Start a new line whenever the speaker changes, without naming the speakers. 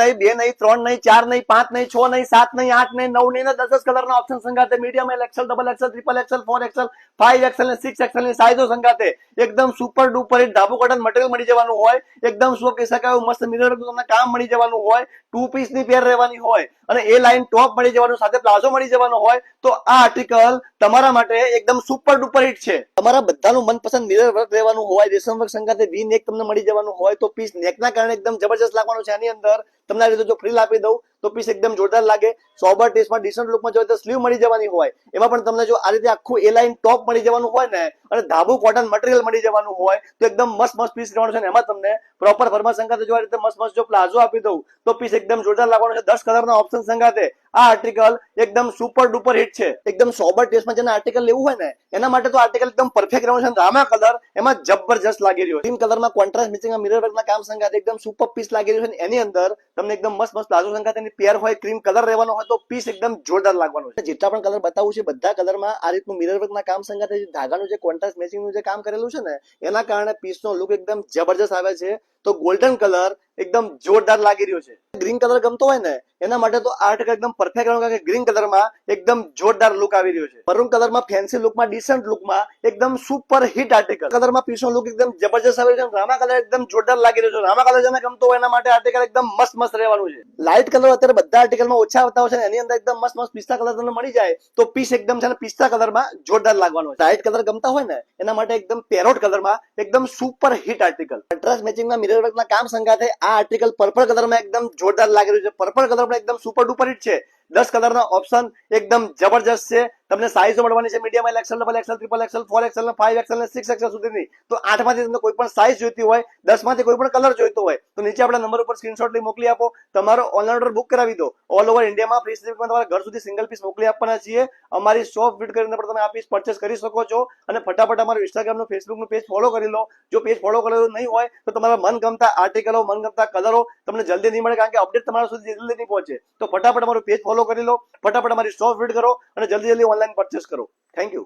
નહીં, બે નહીં, ત્રણ નહીં, ચાર નહીં, પાંચ નહીં, છ નહીં, સાત નહીં, આઠ નહીં, નવ નહીં દસ દસ કલરના option સંગાતે medium L XL double XL triple XL four XL five XL ને સિક્સ એક્સેલની સાઈઝો સંગાતે એકદમ સુપર ડુપર ધાબુ કોટન મટીરિયલ મળી જવાનું હોય. એકદમ શું કહી શકાય મસ્ત મિરર તમને કામ મળી જવાનું હોય. ટુ પીસની પેર રહેવાની હોય. અને એ લાઈન ટોપ મળી જવાનું, સાથે પ્લાઝો મળી જવાનો હોય, તો આ આર્ટિકલ તમારા માટે એકદમ સુપર ડુપર હિટ છે. તમારા બધાનું મનપસંદ મિરર વર્ક રહેવાનું હોય, રેશમ વર્ક સંગાતે વી નેક તમને મળી જવાનું હોય, તો પીસ નેકના કારણે એકદમ જબરજસ્ત લાગવાનું છે. આની અંદર તમને આ રીતે જો ફ્રીલ આપી દઉં તો પીસ એકદમ જોરદાર લાગે. સોબર ટેસ્ટમાં ડિસન્ટ લુકમાં જોઈએ તો સ્લીવ મળી જવાની હોય. એમાં પણ તમને જો આ રીતે આખું એ લાઈન ટોપ મળી જવાનું હોય ને, અને ધાબુ કોટન મટીરિયલ મળી જવાનું હોય, તો એકદમ મસ્ત મસ્ત પીસ રહેવાનું છે ને, એમાં તમને પ્રોપર ફરમા સંગાતે જો આ રીતે મસ્ત મસ્ત જો પ્લાઝો આપી દઉં, તો પીસ એકદમ જોરદાર લાગવાનો છે. દસ કલરના ઓપ્શન સંગાતે આ આર્ટિકલ એકદમ સુપર ડુપર હિટ છે. એકદમ સોબર ટેસ્ટમાં જેને આર્ટિકલ લેવું હોય ને, એના માટે તો આર્ટિકલ એકદમ પરફેક્ટ રહ્યો છે રામા કલર એમાં જબરજસ્ત લાગી રહ્યો ગ્રીન કલરમાં કોન્ટ્રાસ્ટ મેચિંગ મિરર વર્કના કામ સંગાતે એકદમ સુપર પીસ લાગી રહ્યો છે એની અંદર તમને એકદમ મસ્ત મસ્ત પ્લાઝો સંગાતે એની પેર હોય ક્રીમ કલર રહેવાનો હોય તો પીસ એકદમ જોરદાર લાગવાનો છે. જેટલા પણ કલર બતાવું છે, બધા કલરમાં આ રીતનું મિરર વર્કના કામ સંગાતે જે ધાગાનું જે કોન્ટ્રાસ્ટ મેચિંગનું જે કામ કરેલું છે ને, એના કારણે પીસનો લુક એકદમ જબરજસ્ત આવે છે. તો ગોલ્ડન કલર એકદમ જોરદાર લાગી રહ્યો છે. ગ્રીન કલર ગમતો હોય ને એના માટે તો આ આર્ટિકલ એકદમ પરફેક્ટ કારણ કે ગ્રીન કલરમાં એકદમ જોરદાર લુક આવી રહ્યો છે. મરૂન કલરમાં ફેન્સી લુકમાં ડિસન્ટ લુકમાં એકદમ સુપર હિટ આર્ટિકલ કલરમાં પીસનો લુક એકદમ જબરજસ્ત આવી રહ્યો છે, રામા કલર એકદમ જોરદાર લાગી રહ્યો છે. રામા કલર જેને ગમતો હોય એના માટે આર્ટિકલ એકદમ મસ્ત મસ્ત રહેવાનું છે. લાઇટ કલર અત્યારે બધા આર્ટિકલમાં ઓછા આવતા હોય છે, એની અંદર એકદમ મસ્ત મસ્ત પિસ્તા કલર તમને મળી જાય, તો પીસ એકદમ છે પિસ્તા કલરમાં જોરદાર લાગવાનો છે. લાઇટ કલર ગમતા હોય ને, એના માટે એકદમ પેરોટ કલરમાં એકદમ સુપર હિટ આર્ટિકલ કોન્ટ્રાસ્ટ મેચિંગના મિરર વર્કના કામ સંગાથે આ આર્ટિકલ પર્પલ કલરમાં એકદમ જોરદાર લાગી રહ્યું છે. પર્પલ કલર એકદમ સુપર ડુપર હિટ છે. દસ કલરના ઓપ્શન એકદમ જબરજસ્ત છે. તમને સાઇઝ મળવાની છે. Medium XL double XL triple XL four XL five XL ને સિક્સ એક્સેલ સુધીની. તો આઠમાંથી તમને કોઈ પણ સાઇઝ જોઈતી હોય, દસમાંથી કોઈ પણ કલર જોઈતો હોય, તો નીચે આપણા નંબર ઉપર સ્ક્રીનશોટ લઈ મોકલી આપો. તમારો ઓનલાઈન ઓર્ડર બુક કરાવી દો. ઓલ ઓવર ઇન્ડિયામાં ફ્રી શિપિંગમાં તમારા ઘર સુધી સિંગલ પીસ મોકલી આપવાના છીએ. અમારી શોપ વિઝિટ કરીને પણ તમે આ પીસ પરચેસ કરી શકો છો. અને ફટાફટ અમારું ઇન્સ્ટાગ્રામનું ફેસબુકનું પેજ ફોલો કરી લો. જો પેજ ફોલો કરેલું નહીં હોય, તો તમારા મનગમતા આર્ટિકલો મનગમતા કલરો તમને જલ્દી નહીં મળે, કારણ કે અપડેટ તમારા સુધી જલ્દી નહીં પહોંચે. તો ફટાફટ અમારું પેજ ફોલો કરી લો ફટાફટ અમારી શોપ વિઝિટ કરો અને જલ્દી જલ્દી ઓનલાઈન પરચેસ કરો થેન્ક યુ